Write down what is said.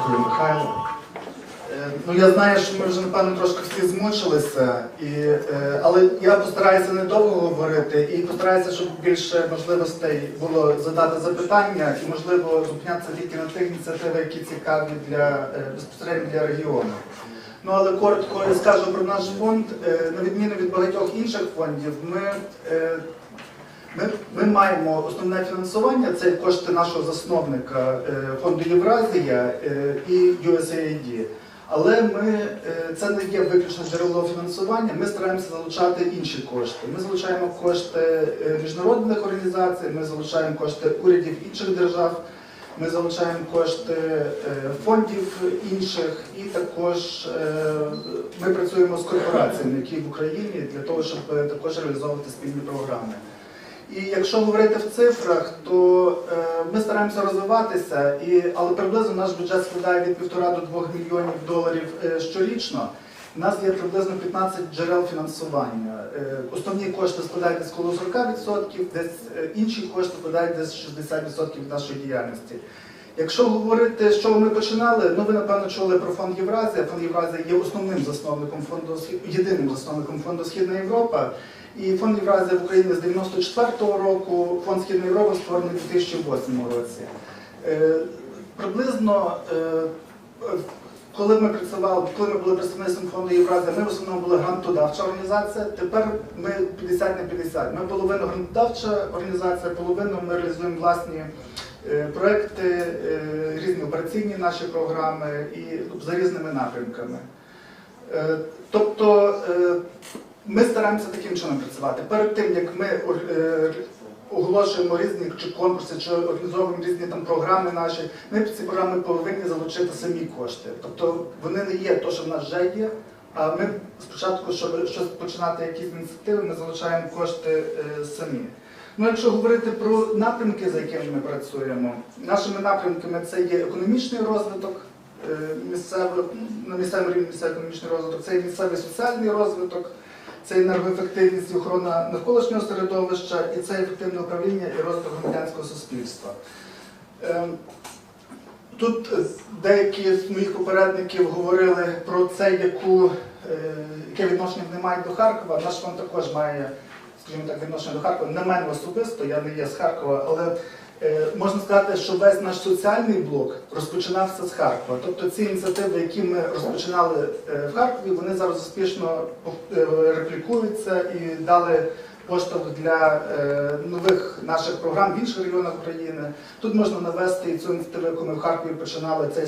Дякую, Михайло. Е, Ну, я знаю, що ми вже, напевно, трошки всі змучилися, і, е, але я постараюся недовго говорити і постараюся, щоб більше можливостей було задати запитання і, можливо, зупинятися тільки на тих ініціативах, які цікаві для, е, безпосередньо для регіону. Ну, але коротко скажу про наш фонд. На відміну від багатьох інших фондів, ми ми, ми маємо основне фінансування, це кошти нашого засновника е, фонду Євразія е, і USAID. Але ми, е, це не є виключно джерело фінансування, ми стараємося залучати інші кошти. Ми залучаємо кошти міжнародних організацій, ми залучаємо кошти урядів інших держав, ми залучаємо кошти фондів інших і також ми працюємо з корпораціями, які в Україні для того, щоб також реалізовувати спільні програми. І якщо говорити в цифрах, то е, ми стараємося розвиватися, але приблизно наш бюджет складає від 1,5 до 2 мільйонів доларів е, щорічно. У нас є приблизно 15 джерел фінансування. Е, основні кошти складають десь коло 40%, десь інші кошти складають десь 60% від нашої діяльності. Якщо говорити, з чого ми починали, ну ви напевно чули про фонд Євразія. Фонд Євразія є основним засновником фонду єдиним засновником фонду Східна Європа. І фонд Євразія в Україні з 94-го року, фонд Східна Європа створений у 2008 році. Е, приблизно, е, коли ми працювали, коли ми були представництвом фонду Євразія, ми в основному були грантодавча організація. Тепер ми 50 на 50. Ми половину грантодавча організація, половину ми реалізуємо власні проекти, е, різні операційні наші програми і за різними напрямками. Е, Тобто е, ми стараємося таким чином працювати. Перед тим як ми е, оголошуємо різні чи конкурси, чи організовуємо різні там програми наші, ми під ці програми повинні залучити самі кошти. Тобто вони не є то, що в нас вже є. А ми спочатку, щоб щось починати якісь ініціативи, ми залучаємо кошти е, самі. Ну, якщо говорити про напрямки, за якими ми працюємо, нашими напрямками це є економічний розвиток, е, місцевий, на місцевому рівні місцевий економічний розвиток, це є місцевий соціальний розвиток, це енергоефективність і охорона навколишнього середовища, і це ефективне управління і розвиток громадянського суспільства. Ем, Тут е, деякі з моїх попередників говорили про це, яку, е, яке відношення вони мають до Харкова. Наш фонд також має, скажімо так, відношення до Харкова. Не мене особисто, я не є з Харкова, але е, можна сказати, що весь наш соціальний блок розпочинався з Харкова. Тобто ці ініціативи, які ми розпочинали е, в Харкові, вони зараз успішно е, реплікуються і дали поштовх для е, нових наших програм в інших регіонах України. Тут можна навести і цю ініціативу, яку ми в Харкові починали. Це